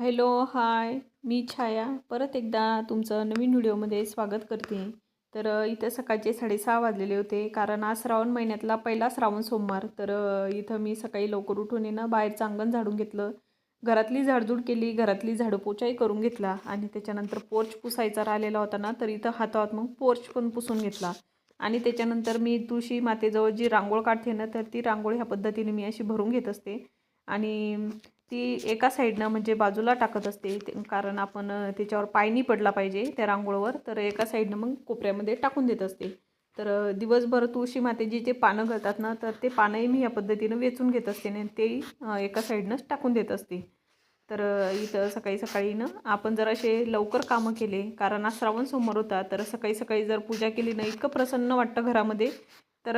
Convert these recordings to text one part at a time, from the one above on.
Hello hi मी छाया. परत एकदा तुमचं नवीन व्हिडिओमध्ये स्वागत करते. तर इथं सकाळचे साडेसहा वाजलेले होते. कारण आज श्रावण महिन्यातला पहिला श्रावण सोमवार. तर इथं मी सकाळी लवकर उठून येणं ना बाहेरचं अंगण झाडून घेतलं. घरातली झाडझूड केली. घरातली झाडपोचाही करून घेतला. आणि त्याच्यानंतर पोर्च पुसायचा राहिलेला होता ना तर इथं हाताहात मग पोर्च पण पुसून घेतला. आणि त्याच्यानंतर मी तुळशी मातेजवळ जी रांगोळ काढते ना तर ती रांगोळ ह्या पद्धतीने मी अशी भरून घेत असते. आणि ती एका साईडनं म्हणजे बाजूला टाकत असते ते- कारण आपण त्याच्यावर पायनी पडला पाहिजे त्या रांगोळीवर तर एका साईडनं मग कोपऱ्यामध्ये टाकून देत असते. तर दिवसभर तुळशी मातेची जे पानं गळतात ना तर ते पानंही मी या पद्धतीनं वेचून घेत असते आणि तेही एका साईडनंच टाकून देत असते. तर इथं सकाळी सकाळी ना आपण जर असे लवकर कामं केले कारण आज श्रावण सोमवार होता तर सकाळी सकाळी जर पूजा केली ना इतकं प्रसन्न वाटतं घरामध्ये. तर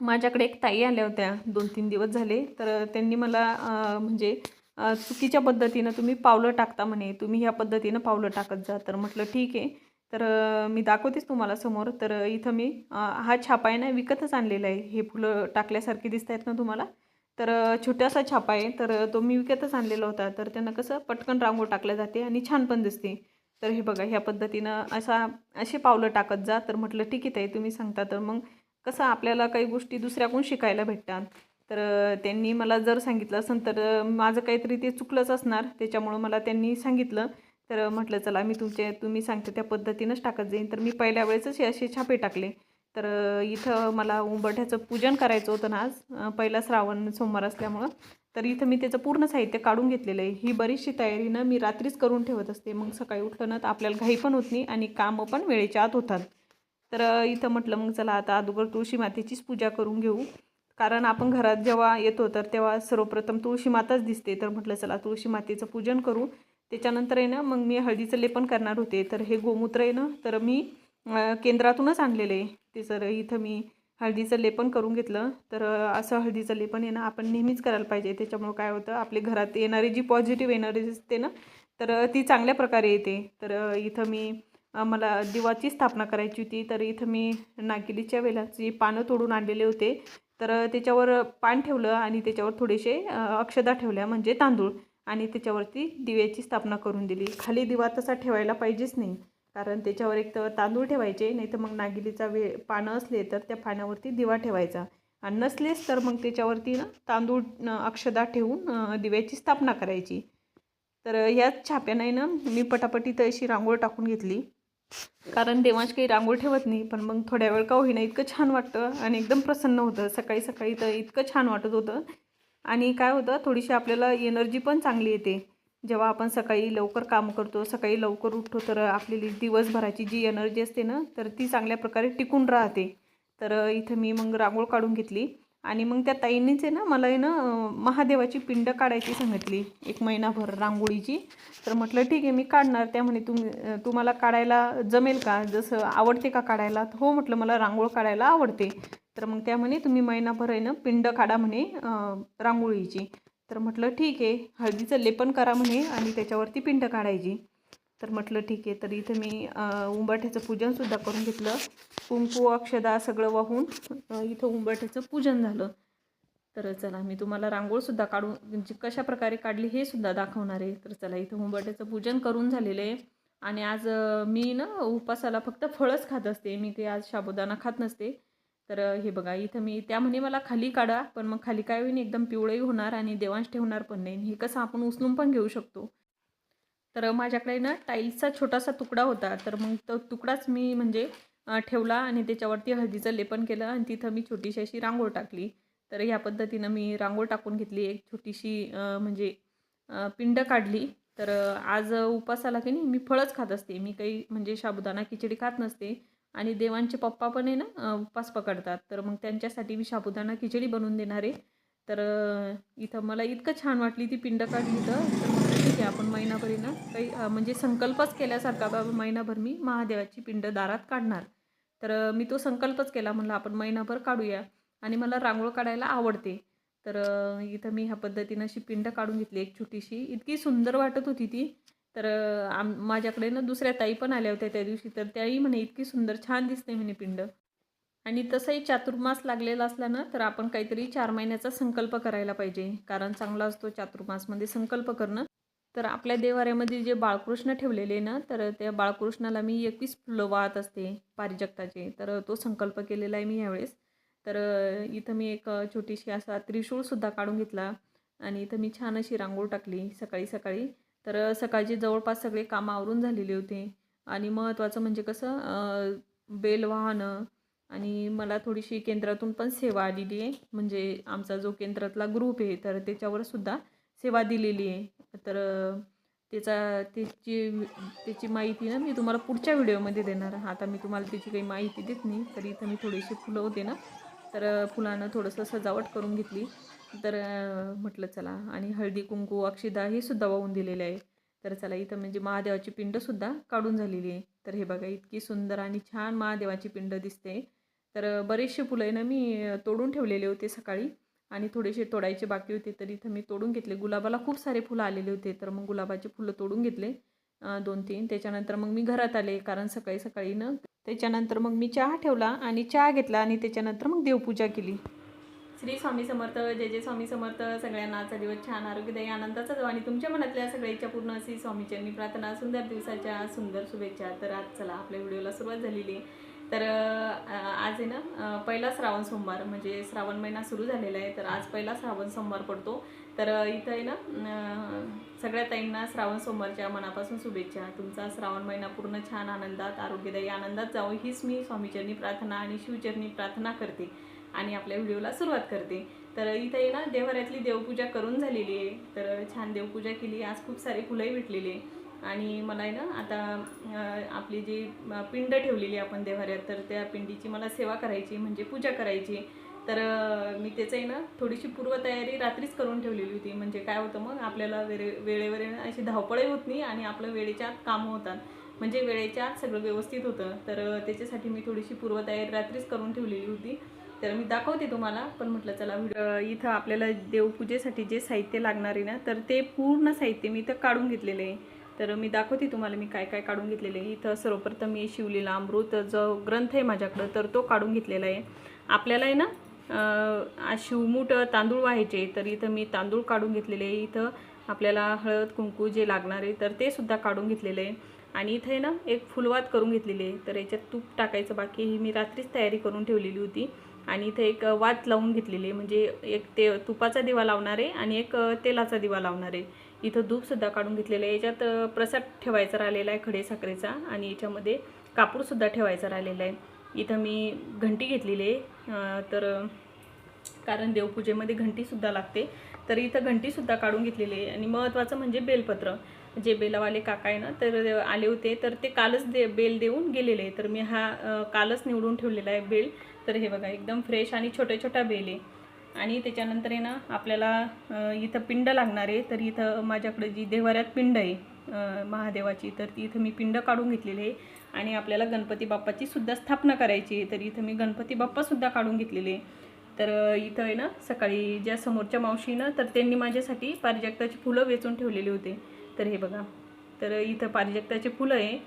माझ्याकडे एक ताई आल्या होत्या दोन तीन दिवस झाले. तर त्यांनी मला म्हणजे चुकीच्या पद्धतीनं तुम्ही पावलं टाकता म्हणे तुम्ही ह्या पद्धतीनं पावलं टाकत जा. तर म्हटलं ठीक आहे. तर मी दाखवतेच तुम्हाला समोर. तर इथं मी हा छापा आहे ना विकतच आणलेला आहे. हे फुलं टाकल्यासारखी दिसत आहेत ना तुम्हाला? तर छोटासा छापा आहे. तर तो मी विकतच आणलेला होता. तर त्यांना कसं पटकन रांगोळ टाकल्या जाते आणि छान पण दिसते. तर हे बघा ह्या पद्धतीनं असा असे पावलं टाकत जा. तर म्हटलं ठीक आहे ताई तुम्ही सांगता. तर मग कसं आपल्याला काही गोष्टी दुसऱ्याकडून शिकायला भेटतात. तर त्यांनी मला जर सांगितलं असेल तर माझं काहीतरी ते चुकलंच असणार. त्याच्यामुळं मला त्यांनी सांगितलं. तर म्हटलं चला मी तुमचे तुम्ही सांगते त्या पद्धतीनंच टाकत जाईन. तर मी पहिल्या वेळेसच हे असे छापे टाकले. तर इथं मला उंबरठ्याचं पूजन करायचं होतं ना आज पहिला श्रावण सोमवार असल्यामुळं. तर इथं मी त्याचं पूर्ण साहित्य काढून घेतलेलं आहे. ही बरीचशी तयारी ना मी रात्रीच करून ठेवत असते. मग सकाळी उठलं ना तर आपल्याला घाई पण होत नाही आणि कामं पण वेळेच्या आत होतात. तर इथं म्हटलं मग चला आता अगोदर तुळशी मातेचीच पूजा करून घेऊ. कारण आपण घरात जेव्हा येतो तर तेव्हा सर्वप्रथम तुळशी माताच दिसते. तर म्हटलं चला तुळशी मातेचं पूजन करू. त्याच्यानंतर आहे ना मग मी हळदीचं लेपन करणार होते. तर हे गोमूत्र आहे ना तर मी केंद्रातूनच आणलेलं आहे. ते सर इथं मी हळदीचं लेपन करून घेतलं. तर असं हळदीचं लेपन आहे ना आपण नेहमीच करायला पाहिजे. त्याच्यामुळं काय होतं आपले घरात येणारी जी पॉझिटिव्ह एनर्जी असते ना तर ती चांगल्या प्रकारे येते. तर इथं मी मला दिवाची स्थापना करायची होती तर इथं मी नागिलीच्या वेलाची पानं तोडून आणलेले होते. तर त्याच्यावर पान ठेवलं आणि त्याच्यावर थोडेसे अक्षदा ठेवल्या म्हणजे तांदूळ. आणि त्याच्यावरती दिव्याची स्थापना करून दिली. खाली दिवा तसा ठेवायला पाहिजेच नाही कारण त्याच्यावर एक तर तांदूळ ठेवायचे नाही तर मग नागिलीचा वे पानं असले तर त्या पानावरती दिवा ठेवायचा. आणि नसलेच तर मग त्याच्यावरती ना तांदूळ अक्षदा ठेवून दिव्याची स्थापना करायची. तर याच ह्याच छाप्याने ना मी पटापटी तर अशी रांगोळ टाकून घेतली. कारण देवांश काही रांगोळ ठेवत नाही पण मग थोड्या वेळ का होईना इतकं छान वाटतं आणि एकदम प्रसन्न होतं. सकाळी सकाळी तर इतकं छान वाटत होतं. आणि काय होतं थोडीशी आपल्याला एनर्जी पण चांगली येते. जेव्हा आपण सकाळी लवकर काम करतो सकाळी लवकर उठतो तर आपली दिवसभराची जी एनर्जी असते ना तर ती चांगल्या प्रकारे टिकून राहते. तर इथं मी मग रांगोळ काढून घेतली. आणि मग त्या ताईंनीच आहे ना मला आहे ना महादेवाची पिंड काढायची सांगितली एक महिनाभर रांगोळीची. तर म्हटलं ठीक आहे मी काढणार. त्या म्हणे तुम तुम्हाला काढायला जमेल का? जसं आवडते का काढायला? तर हो म्हटलं मला रांगोळ काढायला आवडते. तर मग त्या म्हणे तुम्ही महिनाभर आहे ना पिंड काढा म्हणे रांगोळीची. तर म्हटलं ठीक आहे हळदीचं लेपन करा म्हणे आणि त्याच्यावरती पिंड काढायची. तर म्हटलं ठीक आहे. तर इथं मी उंबाठ्याचं पूजनसुद्धा करून घेतलं. कुंकू अक्षदा सगळं वाहून इथं उंबाठ्याचं पूजन झालं. तर चला मी तुम्हाला रांगोळसुद्धा काढून म्हणजे कशाप्रकारे काढली हे सुद्धा दाखवणार आहे. तर चला इथं उंबाट्याचं पूजन करून झालेलं आहे. आणि आज मी ना उपासाला फक्त फळच खात असते. मी ते आज शाबुदाना खात नसते. तर हे बघा इथं मी त्या म्हणे मला खाली काढा पण मग खाली काय होईन? एकदम पिवळंही होणार आणि देवांश ठेवणार पण नाही. हे कसं आपण उचलून पण घेऊ शकतो. तर माझ्याकडे ना टाईल्सचा छोटासा तुकडा होता. तर मग तो तुकडाच मी म्हणजे ठेवला आणि त्याच्यावरती हळदीचं लेपन केलं आणि तिथं मी छोटीशी अशी रांगोळ टाकली. तर ह्या पद्धतीनं मी रांगोळ टाकून घेतली. एक छोटीशी म्हणजे पिंड काढली. तर आज उपासाला की नाही मी फळच खात असते. मी काही म्हणजे साबुदाणा खिचडी खात नसते. आणि देवांचे पप्पा पण आहे ना उपास उपवास पकडतात. तर मग त्यांच्यासाठी मी साबुदाणा खिचडी बनवून देणार आहे. तर इथं मला इतकं छान वाटली ती पिंड काढली तर. ठीक आहे आपण महिनाभर ना काही म्हणजे संकल्पच केल्यासारखा बाबा महिनाभर मी महादेवाची पिंड दारात काढणार. तर मी तो संकल्पच केला म्हणलं आपण महिनाभर काढूया. आणि मला रांगोळ काढायला आवडते. तर इथं मी ह्या पद्धतीनं अशी पिंड काढून घेतली एक छोटीशी. इतकी सुंदर वाटत होती ती. तर आम माझ्याकडे ना दुसऱ्या ताई पण आल्या होत्या त्या दिवशी. तर त्याही म्हणे इतकी सुंदर छान दिसते म्हणे पिंड. आणि तसंही चातुर्मास लागलेला असला ना तर आपण काहीतरी चार महिन्याचा संकल्प करायला पाहिजे. कारण चांगला असतो चातुर्मासमध्ये संकल्प करणं. तर आपल्या देवाऱ्यामध्ये जे बाळकृष्ण ठेवलेले आहे ना तर त्या बाळकृष्णाला मी एकवीस फुलं वाहत असते पारिजगताचे. तर तो संकल्प केलेला आहे मी यावेळेस. तर इथं मी एक छोटीशी असा त्रिशूळसुद्धा काढून घेतला आणि इथं मी छान अशी रांगोळ टाकली सकाळी सकाळी. तर सकाळचे जवळपास सगळे कामं आवरून झालेले होते. आणि महत्त्वाचं म्हणजे कसं बेल वाहनं आणि मला थोडीशी केंद्रातून पण सेवा आलेली आहे. म्हणजे आमचा जो केंद्रातला ग्रुप आहे तर त्याच्यावर सुद्धा सेवा दिलेली आहे. तर त्याचा त्याची त्याची माहिती ना मी तुम्हाला पुढच्या व्हिडिओमध्ये देणार आता मी तुम्हाला त्याची काही माहिती देत नाही तर इथं मी थोडीशी फुलं होते ना तर फुलानं थोडंसं सजावट करून घेतली. तर म्हटलं चला आणि हळदी कुंकू अक्षिदा हे सुद्धा वाहून दिलेले आहे. तर चला इथं म्हणजे महादेवाची पिंडसुद्धा काढून झालेली आहे. तर हे बघा इतकी सुंदर आणि छान महादेवाची पिंड दिसते. तर बरेचसे फुलं आहे ना मी तोडून ठेवलेले होते सकाळी. आणि थोडेसे तोडायचे बाकी होते तर इथं मी तोडून घेतले. गुलाबाला खूप सारे फुलं आलेले होते तर मग गुलाबाचे फुलं तोडून घेतले दोन तीन त्याच्यानंतर मग मी घरात आले कारण सकाळी सकाळी न त्याच्यानंतर मग मी चहा ठेवला आणि चहा घेतला आणि त्याच्यानंतर मग देवपूजा केली. श्री स्वामी समर्थ जय जय स्वामी समर्थ सगळ्यांना आजचा दिवस छान आरोग्यदायी आनंदाचा जो आणि तुमच्या मनातल्या सगळ्याच्या पूर्ण अशी स्वामीचरणी प्रार्थना सुंदर दिवसाच्या सुंदर शुभेच्छा. तर आज चला आपल्या व्हिडिओला सुरुवात झालेली तर आज आहे ना पहिला श्रावण सोमवार म्हणजे श्रावण महिना सुरू झालेला आहे तर आज पहिला श्रावण सोमवार पडतो. तर इथं आहे ना सगळ्या ताईंना श्रावण सोमवारच्या मनापासून शुभेच्छा. तुमचा श्रावण महिना पूर्ण छान आनंदात आरोग्यदायी आनंदात जाऊ हीच मी स्वामीचरणी प्रार्थना आणि शिवचरणी प्रार्थना करते आणि आपल्या व्हिडिओला सुरुवात करते. तर इथं आहे ना देवाऱ्यातली देवपूजा करून झालेली आहे. तर छान देवपूजा केली. आज खूप सारे फुलंही भेटलेली. आहे आणि मला आहे ना आता आपली जी पिंड ठेवलेली आपण देवाऱ्यात तर त्या पिंडीची मला सेवा करायची म्हणजे पूजा करायची. तर मी त्याचं आहे ना थोडीशी पूर्वतयारी रात्रीच करून ठेवलेली होती. म्हणजे काय होतं मग आपल्याला वेळे वेळेवर अशी धावपळही होत नाही आणि आपलं वेळेच्या आत कामं होतात. म्हणजे वेळेच्या आत सगळं व्यवस्थित होतं. तर त्याच्यासाठी मी थोडीशी पूर्वतयारी रात्रीच करून ठेवलेली होती. तर मी दाखवते तुम्हाला पण म्हटलं चला इथं आपल्याला देवपूजेसाठी जे साहित्य लागणार आहे ना तर ते पूर्ण साहित्य मी इथं काढून घेतलेलं आहे. तर मी दाखवते तुम्हाला मी काय काय काढून घेतलेलं आहे. इथं सर्वप्रथम मी शिवलेला अमृत जो ग्रंथ आहे माझ्याकडं तर तो काढून घेतलेला आहे. आपल्याला आहे ना शिवमूठ तांदूळ व्हायचे तर इथं मी तांदूळ काढून घेतलेले आहे. इथं आपल्याला हळद कुंकू जे लागणार आहे तर ते सुद्धा काढून घेतलेलं आहे. आणि इथं आहे ना एक फुलवात करून घेतलेली आहे. तर याच्यात तूप टाकायचं बाकी ही मी रात्रीच तयारी करून ठेवलेली होती. आणि इथं एक वात लावून घेतलेली आहे. म्हणजे एक ते तुपाचा दिवा लावणार आहे आणि एक तेलाचा दिवा लावणार आहे. इथं दूधसुद्धा काढून घेतलेलं आहे. याच्यात प्रसाद ठेवायचा राहिलेला आहे खडे साखरेचा आणि याच्यामध्ये कापूरसुद्धा ठेवायचा राहिलेला आहे. इथं मी घंटी घेतलेली आहे. तर कारण देवपूजेमध्ये घंटीसुद्धा लागते. तर इथं घंटीसुद्धा काढून घेतलेली आहे. आणि महत्त्वाचं म्हणजे बेलपत्र. जे बेलावाले काका आहे ना तर आले होते. तर ते कालच दे बेल देऊन गेलेले आहे तर मी हा कालच निवडून ठेवलेला आहे बेल. तर हे बघा एकदम फ्रेश आणि छोट्या छोट्या बेल आहे. आणि त्याच्यानंतर आहे ना आपल्याला इथं पिंड लागणार आहे. तर इथं माझ्याकडे जी देवाऱ्यात पिंड आहे महादेवाची तर ती इथं मी पिंड काढून घेतलेली आहे. आणि आपल्याला गणपती बाप्पाची सुद्धा स्थापना करायची आहे. तर इथं मी गणपती बाप्पासुद्धा काढून घेतलेले आहे. तर इथं आहे ना सकाळी ज्या समोरच्या मावशीनं तर त्यांनी माझ्यासाठी पारिजाताची फुलं वेचून ठेवलेली होते. तर हे बघा. तर इथं पारिजाताची फुलं आहे.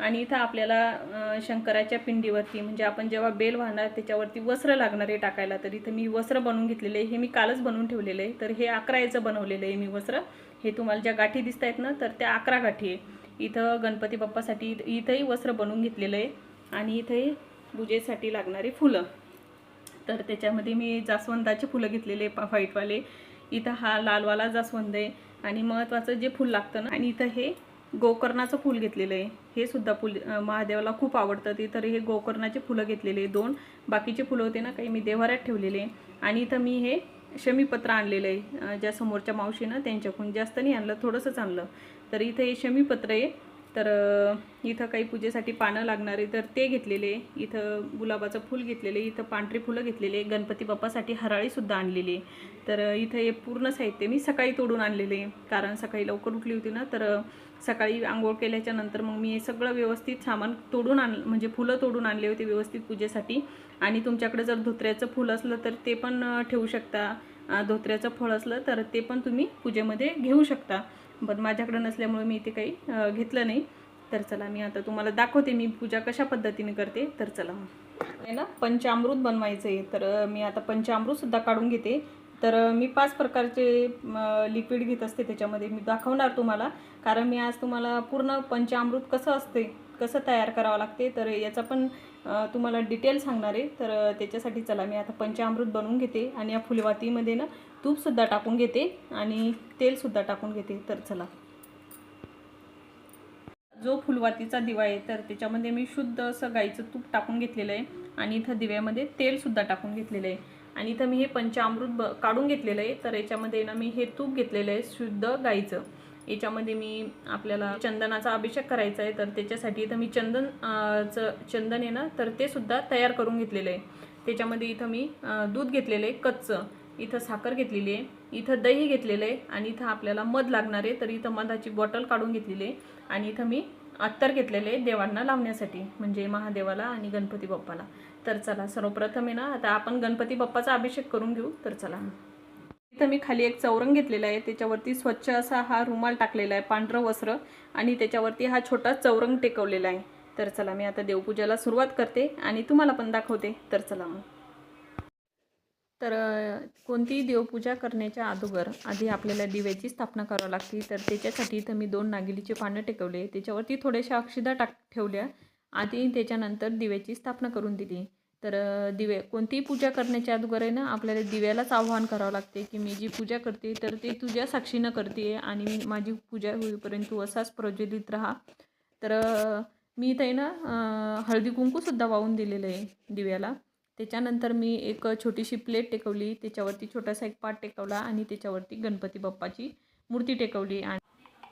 आणि इथं आपल्याला शंकराच्या पिंडीवरती म्हणजे आपण जेव्हा बेल वाहणार त्याच्यावरती वस्त्र लागणार आहे टाकायला तर इथं मी वस्त्र बनवून घेतलेलं आहे. हे मी कालच बनवून ठेवलेलं आहे. तर हे अकरा याचं बनवलेलं आहे मी वस्त्र. हे तुम्हाला ज्या गाठी दिसत आहेत ना तर त्या अकरा गाठी आहे. इथं गणपती बाप्पासाठी इथंही वस्त्र बनवून घेतलेलं आहे. आणि इथंही पूजेसाठी लागणारी फुलं. तर त्याच्यामध्ये मी जास्वंदाचे फुलं घेतलेले व्हाईटवाले. इथं हा लालवाला जास्वंद आहे. आणि महत्त्वाचं जे फुल लागतं ना आणि इथं हे गोकर्णाचं फूल घेतलेलं आहे. हे सुद्धा फुल महादेवाला खूप आवडतं. ते तर हे गोकर्णाचे फुलं घेतलेले दोन बाकीचे फुलं होते ना काही मी देवाऱ्यात ठेवलेले आणि इथं मी हे शमीपत्र आणलेलं आहे. ज्या समोरच्या मावशीनं त्यांच्याकडून जास्त नाही आणलं थोडंसंच आणलं. तर इथं हे शमीपत्र आहे. तर इथं काही पूजेसाठी पानं लागणारे तर ते घेतलेले. इथं गुलाबाचं फूल घेतलेले इथं पांढरी फुलं घेतलेले गणपती बाप्पासाठी हराळीसुद्धा आणलेली. तर इथं हे पूर्ण साहित्य मी सकाळी तोडून आणलेले कारण सकाळी लवकर उठली होती ना तर सकाळी आंघोळ केल्याच्यानंतर मग मी सगळं व्यवस्थित सामान तोडून आण म्हणजे फुलं तोडून आणले होते व्यवस्थित पूजेसाठी. आणि तुमच्याकडे जर धोत्र्याचं फुल असलं तर ते पण ठेवू शकता. धोत्र्याचं फळ असलं तर ते पण तुम्ही पूजेमध्ये घेऊ शकता. पण माझ्याकडं नसल्यामुळे मी इथे काही घेतलं नाही. तर चला मी आता तुम्हाला दाखवते मी पूजा कशा पद्धतीने करते. तर चला. आहे ना? पंचामृत बनवायचं आहे तर मी आता पंचामृतसुद्धा काढून घेते. तर मी पाच प्रकारचे लिक्विड घेत असते त्याच्यामध्ये. मी दाखवणार तुम्हाला. कारण मी आज तुम्हाला पूर्ण पंचामृत कसं असते कसं तयार करावं लागते तर याचा पण तुम्हाला डिटेल सांगणार आहे. तर त्याच्यासाठी चला मी आता पंचामृत बनवून घेते. आणि या फुलवातीमध्ये ना तूपसुद्धा टाकून घेते आणि तेलसुद्धा टाकून घेते. तर चला. जो फुलवातीचा दिवा आहे तर त्याच्यामध्ये मी शुद्ध असं गाईचं तूप टाकून घेतलेलं आहे आणि इथं दिव्यामध्ये तेलसुद्धा टाकून घेतलेलं आहे. आणि इथं मी हे पंचामृत ब काढून घेतलेलं आहे. तर याच्यामध्ये ना मी हे तूप घेतलेलं आहे शुद्ध गाईचं. याच्यामध्ये मी आपल्याला चंदनाचा अभिषेक करायचा आहे तर त्याच्यासाठी इथं मी चंदन चं चंदन आहे ना तर ते सुद्धा तयार करून घेतलेलं आहे. त्याच्यामध्ये इथं मी दूध घेतलेलं आहे कच्चं. इथं साखर घेतलेली आहे इथं दही घेतलेलं आहे आणि इथं आपल्याला मध लागणार आहे तर इथं मधाची बॉटल काढून घेतलेली आहे आणि इथं मी अत्तर घेतलेले आहे देवांना लावण्यासाठी म्हणजे महादेवाला आणि गणपती बाप्पाला. तर चला सर्वप्रथम आहे ना आता आपण गणपती बाप्पाचा अभिषेक करून घेऊ तर चला. इथं मी खाली एक चौरंग घेतलेला आहे त्याच्यावरती स्वच्छ असा हा रुमाल टाकलेला आहे पांढरं वस्त्र आणि त्याच्यावरती हा छोटा चौरंग टेकवलेला आहे. तर चला मी आता देवपूजेला सुरुवात करते आणि तुम्हाला पण दाखवते तर चला मग. तर कोणतीही देवपूजा करण्याच्या अगोदर आधी आपल्याला दिव्याची स्थापना करावी लागते. तर त्याच्यासाठी इथं मी दोन नागिलीचे पानं टेकवले. त्याच्यावरती थोड्याशा अक्षदा टाक ठेवल्या. आधी त्याच्यानंतर दिव्याची स्थापना करून दिली. तर दिवे कोणतीही पूजा करण्याच्या अगोदर आहे ना आपल्याला दिव्यालाच आव्हान करावं लागते की मी जी पूजा करते तर ते तुझ्या साक्षीनं करते आणि माझी पूजा होईपर्यंत तू असाच प्रज्वलित राहा. तर मी इथं आहे ना हळदी कुंकूसुद्धा वाहून दिलेलं आहे दिव्याला. त्याच्यानंतर मी एक छोटीशी प्लेट टेकवली. त्याच्यावरती छोटासा एक पाट टेकवला आणि त्याच्यावरती गणपती बाप्पाची मूर्ती टेकवली. आणि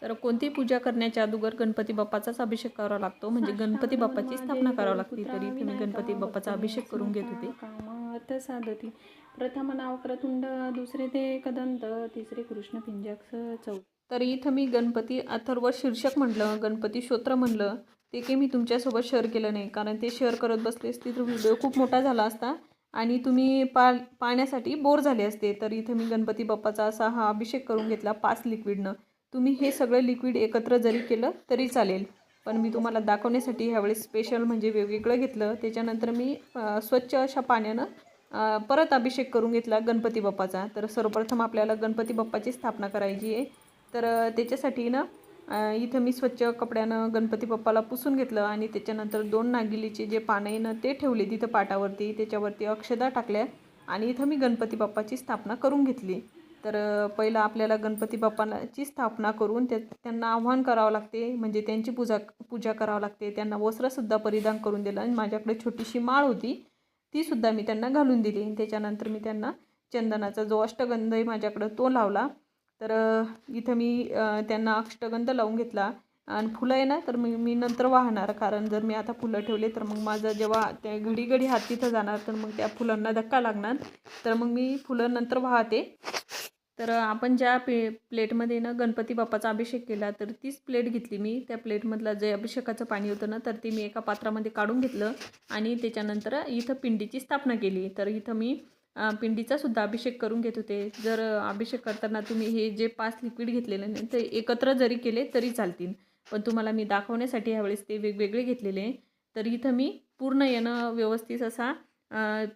तर कोणतीही पूजा करण्याच्या अगोदर गणपती बाप्पाचाच अभिषेक करावा लागतो. म्हणजे गणपती बाप्पाची स्थापना करावी लागते. तरी इथे मी गणपती बाप्पाचा अभिषेक करून घेत होते. कामात साधती. प्रथम नाव क्रतुंड दुसरे ते कदंत तिसरे कृष्ण पिंजक्स चौ तर इथं मी गणपती अथर्व शीर्षक म्हटलं गणपती स्तोत्र म्हणलं ते काही मी तुमच्यासोबत शेअर केलं नाही. कारण ते शेअर करत बसले असते तर व्हिडिओ खूप मोठा झाला असता. आणि तुम्ही पा पाण्यासाठी बोर झाले असते. तर इथं मी गणपती बाप्पाचा असा हा अभिषेक करून घेतला पाच लिक्विडनं तुम्ही हे सगळं लिक्विड एकत्र जरी केलं तरी चालेल. पण मी तुम्हाला दाखवण्यासाठी ह्यावेळेस स्पेशल म्हणजे वेगवेगळं घेतलं. त्याच्यानंतर मी स्वच्छ अशा पाण्यानं परत अभिषेक करून घेतला गणपती बाप्पाचा. तर सर्वप्रथम आपल्याला गणपती बाप्पाची स्थापना करायची आहे. तर त्याच्यासाठी ना इथं मी स्वच्छ कपड्यानं गणपती बाप्पाला पुसून घेतलं आणि त्याच्यानंतर दोन नागिलीचे जे पानं आहे ना ते ठेवले तिथं पाटावरती. त्याच्यावरती अक्षदा टाकल्या आणि इथं मी गणपती बाप्पाची स्थापना करून घेतली. तर पहिलं आपल्याला गणपती बाप्पाची स्थापना करून त्या त्यांना आव्हान करावं लागते. म्हणजे त्यांची पूजा पूजा करावं लागते. त्यांना वस्त्रसुद्धा परिधान करून दिलं आणि माझ्याकडे छोटीशी माळ होती. तीसुद्धा मी त्यांना घालून दिली. त्याच्यानंतर मी त्यांना चंदनाचा जो अष्टगंध आहे माझ्याकडं तो लावला. तर इथं मी त्यांना अष्टगंध लावून घेतला. आणि फुलं आहे ना तर मी मी नंतर वाहणार. कारण जर मी आता फुलं ठेवले तर मग माझं जेव्हा त्या घडी घडी हात तिथं जाणार तर मग त्या फुलांना धक्का लागणार. तर मग मी फुलं नंतर वाहते. तर आपण ज्या पे प्लेटमध्ये ना गणपती बाप्पाचा अभिषेक केला तर तीच प्लेट घेतली मी. त्या प्लेटमधलं जे अभिषेकाचं पाणी होतं ना तर ते मी एका पात्रामध्ये काढून घेतलं. आणि त्याच्यानंतर इथं पिंडीची स्थापना केली. तर इथं मी पिंडीचासुद्धा पिंडीचा सुद्धा अभिषेक करून घेत होते. जर अभिषेक करताना तुम्ही हे जे पाच लिक्विड घेतलेले नाही ते एकत्र जरी केले तरी चालतील. पण तुम्हाला मी दाखवण्यासाठी ह्यावेळेस ते वेगवेगळे घेतलेले. आहे तर इथं मी पूर्ण येणं व्यवस्थित असा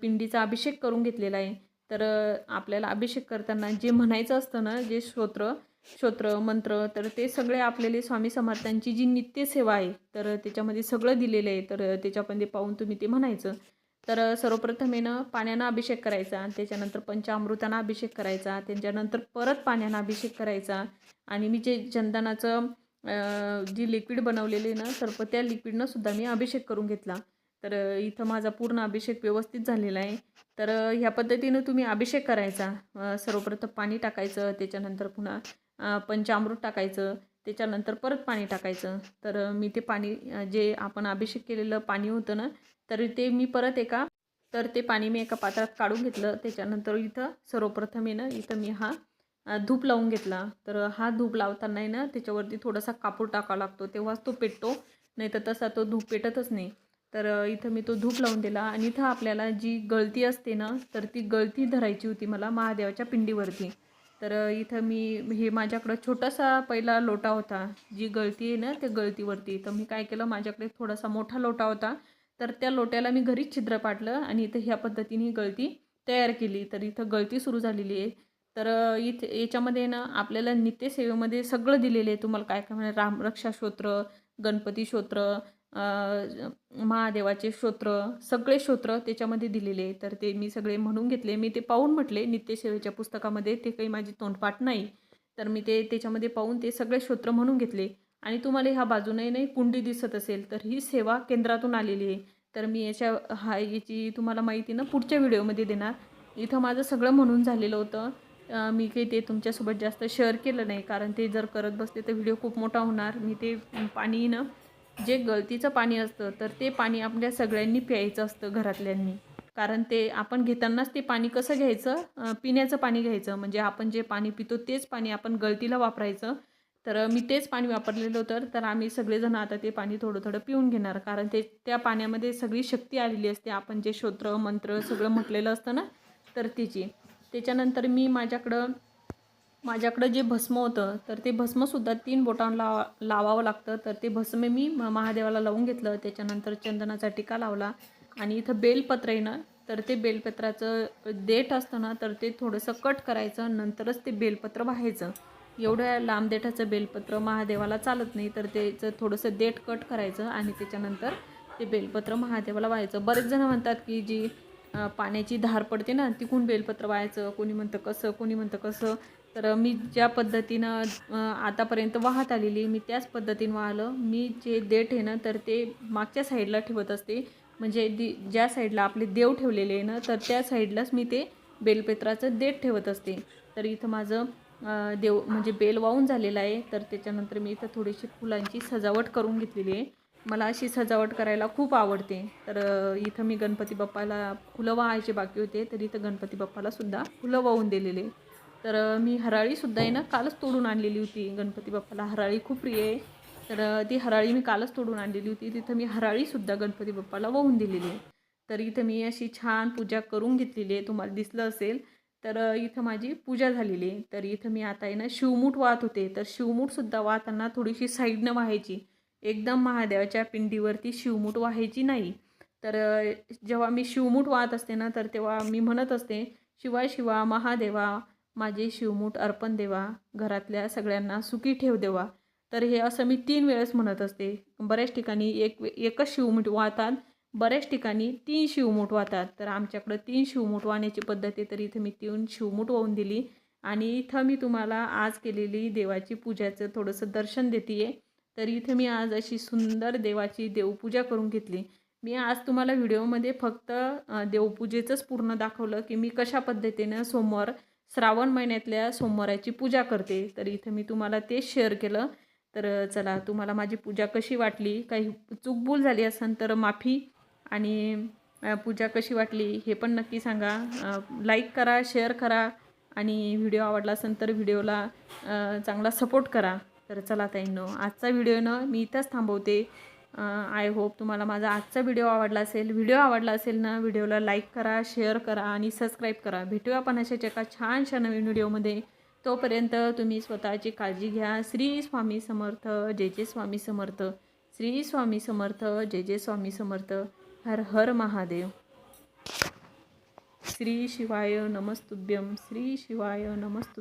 पिंडीचा अभिषेक करून घेतलेला आहे. तर आपल्याला अभिषेक करताना जे म्हणायचं असतं ना जे स्तोत्र स्तोत्र मंत्र तर ते सगळे आपल्याला स्वामी समर्थांची जी नित्यसेवा आहे तर त्याच्यामध्ये सगळं दिलेलं आहे. तर त्याच्यामध्ये पाहून तुम्ही ते म्हणायचं. तर सर्वप्रथम येणं पाण्यानं अभिषेक करायचा आणि त्याच्यानंतर पंचामृतानं अभिषेक करायचा त्याच्यानंतर परत पाण्यानं अभिषेक करायचा. आणि मी जे चंदनाचं जी लिक्विड बनवलेली ना सर्व त्या लिक्विडनं सुद्धा मी अभिषेक करून घेतला. तर इथं माझा पूर्ण अभिषेक व्यवस्थित झालेला आहे. तर ह्या पद्धतीनं तुम्ही अभिषेक करायचा. सर्वप्रथम पाणी टाकायचं त्याच्यानंतर पुन्हा पंचामृत टाकायचं. त्याच्यानंतर परत पाणी टाकायचं. तर मी ते पाणी जे आपण अभिषेक केलेलं पाणी होतं ना तर ते मी परत एका तर ते पाणी मी एका पात्रात काढून घेतलं. त्याच्यानंतर इथं सर्वप्रथम आहे ना इथं मी हा धूप लावून घेतला. तर हा धूप लावताना ना त्याच्यावरती थोडासा कापूर टाकावा लागतो. तेव्हाच तो पेटतो नाही तर तसा तो धूप पेटतच नाही. तर इथं मी तो धूप लावून दिला. आणि इथं आपल्याला जी गळती असते ना तर ती गळती धरायची होती मला महादेवाच्या पिंडीवरती. तर इथं मी हे माझ्याकडं छोटासा पहिला लोटा होता. जी गळती आहे ना त्या गळतीवरती. तर मी काय केलं माझ्याकडे थोडासा मोठा लोटा होता. तर त्या लोट्याला मी घरीच छिद्र पाडलं आणि इथं ह्या पद्धतीने ही गळती तयार केली. तर इथं गळती सुरू झालेली आहे. तर इथे याच्यामध्ये ना आपल्याला नित्यसेवेमध्ये सगळं दिलेलं आहे. तुम्हाला काय काय म्हणजे रामरक्षा स्तोत्र गणपती महादेवाचे स्तोत्र सगळे स्तोत्र त्याच्यामध्ये दिलेले तर ते मी सगळे म्हणून घेतले. मी ते पाहून म्हटले नित्यसेवेच्या पुस्तकामध्ये ते काही माझी तोंडपाठ नाही. तर मी ते त्याच्यामध्ये पाहून ते सगळे स्तोत्र म्हणून घेतले. आणि तुम्हाला ह्या बाजूने नाही कुंडी दिसत असेल तर ही सेवा केंद्रातून आलेली आहे. तर मी याच्या हा याची तुम्हाला माहिती ना पुढच्या व्हिडिओमध्ये देणार. इथं माझं सगळं म्हणून झालेलं होतं. मी काही ते तुमच्यासोबत जास्त शेअर केलं नाही. कारण ते जर करत बसले तर व्हिडिओ खूप मोठा होणार. मी ते पाणी ना जे गळतीचं पाणी असतं तर ते पाणी आपल्या सगळ्यांनी प्यायचं असतं घरातल्यांनी. कारण ते आपण घेतानाच ते पाणी कसं घ्यायचं? पिण्याचं पाणी घ्यायचं. म्हणजे आपण जे पाणी पितो तेच पाणी आपण गळतीला वापरायचं. तर मी तेच पाणी वापरलेलं होतं तर आम्ही सगळेजण आता ते पाणी थोडं थोडं पिऊन घेणार. कारण ते त्या पाण्यामध्ये सगळी शक्ती आलेली असते. आपण जे श्रोत्र मंत्र सगळं म्हटलेलं असतं ना तर तिची. त्याच्यानंतर मी माझ्याकडं माझ्याकडं जे भस्म होतं तर ते भस्मसुद्धा तीन बोटांना लावा लावावं लागतं. तर ते भस्म मी म- महादेवाला लावून घेतलं. त्याच्यानंतर चंदनाचा टिका लावला. आणि इथं बेलपत्र आहे ना तर ते बेलपत्राचं देठ असतं ना तर ते थोडंसं कट करायचं. नंतरच ते बेलपत्र व्हायचं. एवढ्या लांब देठाचं बेलपत्र महादेवाला चालत नाही. तर त्याचं थोडंसं देठ कट करायचं आणि त्याच्यानंतर ते बेलपत्र महादेवाला व्हायचं. बरेच जण म्हणतात की जी पाण्याची धार पडते ना तिकून बेलपत्र व्हायचं. कोणी म्हणतं कसं कोणी म्हणतं कसं. तर मी ज्या पद्धतीनं आतापर्यंत वाहत आलेली मी त्याच पद्धतीनं वाहलं. मी जे देठ आहे ना तर ते मागच्या साईडला ठेवत असते. म्हणजे दि ज्या साईडला आपले देव ठेवलेले आहे ना तर त्या साईडलाच मी ते बेलपेत्राचं देठ ठेवत असते. तर इथं माझं देव म्हणजे बेल वाहून झालेलं आहे. तर त्याच्यानंतर मी इथं थोडीशी फुलांची सजावट करून घेतलेली आहे. मला अशी सजावट करायला खूप आवडते. तर इथं मी गणपती बाप्पाला फुलं वाहायचे बाकी होते. तर इथं गणपती बाप्पाला सुद्धा फुलं वाहून दिलेले. तर मी हराळीसुद्धा आहे ना कालच तोडून आणलेली होती गणपती बाप्पाला. हराळी खूप प्रिय आहे. तर ती हराळी मी कालच तोडून आणलेली होती. तिथं मी हराळीसुद्धा गणपती बाप्पाला वाहून दिलेली आहे. तर इथं मी अशी छान पूजा करून घेतलेली आहे. तुम्हाला दिसलं असेल. तर इथं माझी पूजा झालेली आहे. तर इथं मी आता आहे ना शिवमूठ वाहत होते. तर शिवमूठसुद्धा वाहताना थोडीशी साईडनं व्हायची. एकदम महादेवाच्या पिंडीवरती शिवमूठ व्हायची नाही. तर जेव्हा मी शिवमूठ वाहत असते ना तर तेव्हा मी म्हणत असते शिवा शिवा महादेवा माझे शिवमूठ अर्पण देवा घरातल्या सगळ्यांना सुखी ठेव देवा. तर हे असं मी तीन वेळेस म्हणत असते. बऱ्याच ठिकाणी एक एकच शिवमूठ वाहतात बऱ्याच ठिकाणी तीन शिवमूठ वाहतात. तर आमच्याकडं तीन शिवमूठ वाहण्याची पद्धत आहे तर इथं मी तीन शिवमूठ वाहून दिली. आणि इथं मी तुम्हाला आज केलेली देवाची पूजाचं थोडंसं दर्शन देते तर इथं मी आज अशी सुंदर देवाची देवपूजा करून घेतली. मी आज तुम्हाला व्हिडिओमध्ये फक्त देवपूजेचंच पूर्ण दाखवलं की मी कशा पद्धतीनं सोमवार श्रावण महिन्यातल्या सोमवाराची पूजा करते. तर इथं मी तुम्हाला तेच शेअर केलं. तर चला तुम्हाला माझी पूजा कशी वाटली? काही चूकभूल झाली असेल तर माफी आणि पूजा कशी वाटली हे पण नक्की सांगा. लाईक करा शेअर करा आणि व्हिडिओ आवडला असेल तर व्हिडिओला चांगला सपोर्ट करा. तर चला ताईंनो आजचा व्हिडिओनं मी इथंच थांबवते. आय होप तुम्हाला माझा आजचा व्हिडिओ आवडला असेल व्हिडिओ आवडला असेल ना व्हिडिओला लाईक करा शेअर करा आणि सबस्क्राईब करा. भेटूया आपण अशाच एका छानशा नवीन व्हिडिओमध्ये तोपर्यंत तुम्ही स्वतःची काळजी घ्या. श्री स्वामी समर्थ जय जय स्वामी समर्थ. श्री स्वामी समर्थ जय जय स्वामी समर्थ. हर हर महादेव. श्री शिवाय नमस्तुभ्यम श्री शिवाय नमस्तु